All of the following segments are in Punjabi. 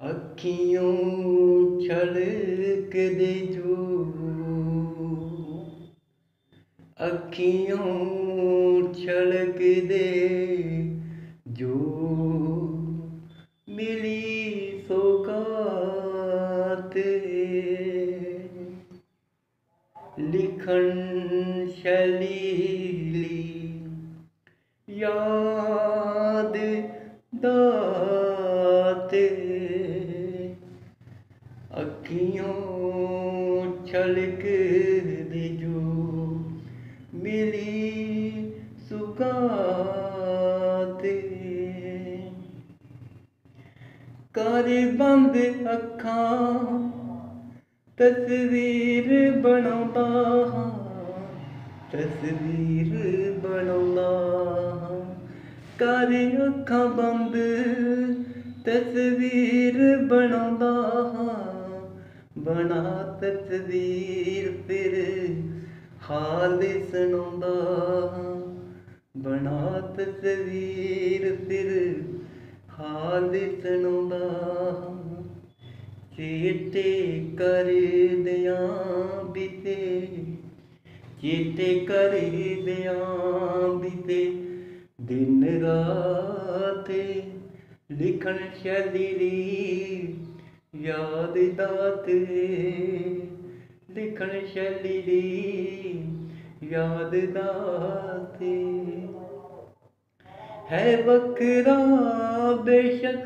ਅੱਖੀਓਂ ਛਲਕ ਦੇ ਜੋ ਅੱਖੀਓਂ ਛਲਕ ਦੇ ਜੋ ਮਿਲੀ ਸੌਗਾਤ ਲਿਖਣ ਸ਼ੈਲੀ ਯਾਦ ਅੱਖੀਓਂ ਛਲਕ ਦੇ ਜੋ ਮਿਲੀ ਸੁਗਾਤੇ ਕਰ ਬੰਦ ਅੱਖਾਂ, ਤਸਵੀਰ ਬਣਾਉਂਦਾ ਹਾਂ। ਤਸਵੀਰ ਬਣਾਉਂਦਾ ਹਾਂ। ਕਰ ਅੱਖਾਂ ਬੰਦ, ਤਸਵੀਰ ਬਣਾਉਂਦਾ ਹਾਂ। ਬਣਾ ਤਸਵੀਰ ਫਿਰ ਹਾਲ ਸੁਣਾਉਂਦਾ ਬਣਾ ਤਸਵੀਰ ਫਿਰ ਹਾਲ ਸੁਣਾਉਂਦਾ ਹਾਂ ਚੇਤੇ ਕਰਦਿਆਂ ਬਿਤੇ, ਚੇਤੇ ਕਰਦਿਆਂ ਬਿਤੇ। ਦਿਨ ਰਾਤ ਲਿਖਣ ਸ਼ੈਲੀ ਯਾਦ ਦਾਤੇ ਲਿਖਣ ਸ਼ੈਲੀ ਦੀ ਯਾਦ ਦਾਤੇ ਹੈ ਵੱਖਰਾ ਬੇਸ਼ੱਕ,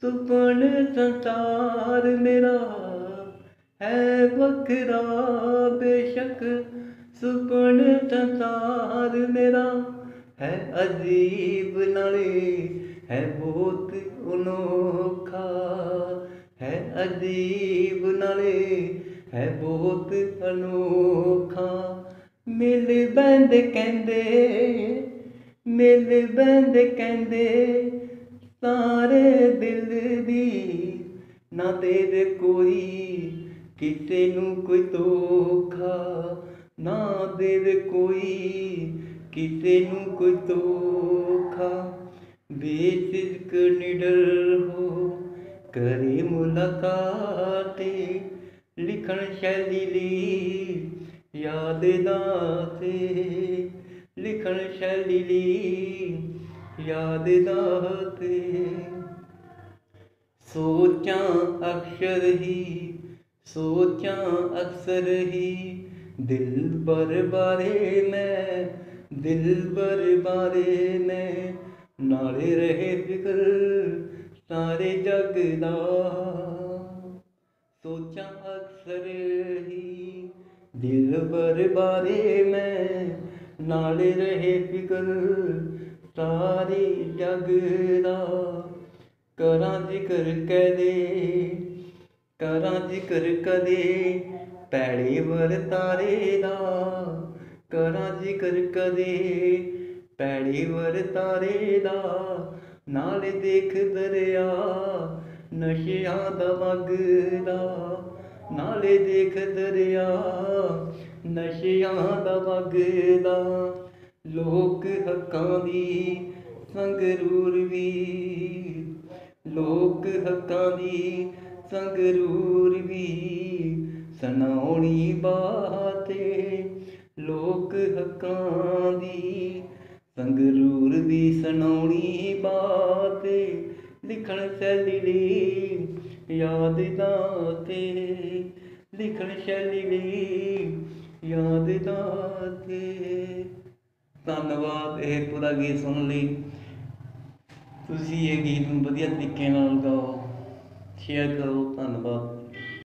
ਸੁਪਨ ਸੰਸਾਰ ਮੇਰਾ। ਹੈ ਵੱਖਰਾ ਬੇਸ਼ੱਕ, ਸੁਪਨ ਸੰਸਾਰ ਮੇਰਾ। ਹੈ ਅਜੀਬ ਨਾਲੇ, ਹੈ ਬਹੁਤ ਅਨੋਖਾ। ਹੈ ਅਜੀਬ ਨਾਲੇ ਹੈ ਬਹੁਤ ਅਨੋਖਾ। ਮਿਲ ਬੰਦ ਕਹਿੰਦੇ, ਮਿਲ ਬੰਦ ਕਹਿੰਦੇ ਸਾਰੇ ਦਿਲ ਦੀ ਨਾ ਦੇ ਕੋਈ ਕਿਸੇ ਨੂੰ ਕੋਈ ਧੋਖਾ। ਨਾ ਦੇ ਕੋਈ ਕਿਸੇ ਨੂੰ ਕੋਈ ਧੋਖਾ। ਬੇਸਿਕ ਨਿਡਰ ਹੋ ਕਰੇ ਮੁਲਾਕਾਤ ਲਿਖਣ ਸ਼ੈਲੀ ਲਈ ਯਾਦ ਦਾਤੇ ਲਿਖਣ ਸ਼ੈਲੀ ਲਈ ਯਾਦ ਦਾਤੇ ਸੋਚਾਂ ਅਕਸ਼ਰ ਹੀ ਸੋਚਾਂ ਅਕਸਰ ਹੀ ਦਿਲ ਬਰ ਬਾਰੇ ਮੈਂ ਦਿਲ ਬਰ ਬਾਰੇ ਮੈਂ ਨਾਲੇ ਰਹੇ ਫਿਕਰ ਸਾਰੇ ਜਗ ਦਾ। ਸੋਚਾਂ ਅਕਸਰ ਹੀ ਦਿਲ ਬਰ ਬਾਰੇ ਮੈਂ ਨਾਲੇ ਰਹੇ ਫਿਕਰ। ਸਾਰੇ ਜਗ ਦਾ ਕਰਾਂ ਜ਼ਿਕਰ ਕਦੇ, ਕਰਾਂ ਜ਼ਿਕਰ ਕਦੇ। ਪੈੜੇ ਵਰਤਾਰੇ ਦਾ ਕਰਾਂ ਜ਼ਿਕਰ ਕਦੇ, ਪੈੜੇ ਵਰਤਾਰੇ ਦਾ ਨਾਲ ਦੇਖ ਦਰਿਆ ਨਸ਼ਿਆਂ ਦਾ ਵਗਦਾ। ਨਾਲੇ ਦੇਖ ਦਰਿਆ ਨਸ਼ਿਆਂ ਦਾ ਵਗਦਾ। ਲੋਕ ਹੱਕਾਂ ਦੀ ਸੰਗਰੂਰ ਵੀ ਲੋਕ ਹੱਕਾਂ ਦੀ ਸੰਗਰੂਰ ਵੀ ਸੁਣਾਉਣੀ ਬਾਤੇ ਲੋਕ ਹੱਕਾਂ ਦੀ ਸੰਗਰੂਰ ਵੀ ਸੁਣਾਉਣੀ ਬਾਤੇ ਲਿਖਣ ਸ਼ੈਲੀ ਲਈ ਯਾਦ ਦਾਤੇ ਲਿਖਣ ਸ਼ੈਲੀ ਲਈ ਯਾਦ ਦਾਤੇ ਧੰਨਵਾਦ, ਇਹ ਪੂਰਾ ਗੀਤ ਸੁਣਨ ਲਈ। ਤੁਸੀਂ ਇਹ ਗੀਤ ਨੂੰ ਵਧੀਆ ਤਰੀਕੇ ਨਾਲ ਗਾਓ ਸ਼ੇਅਰ ਕਰੋ, ਧੰਨਵਾਦ।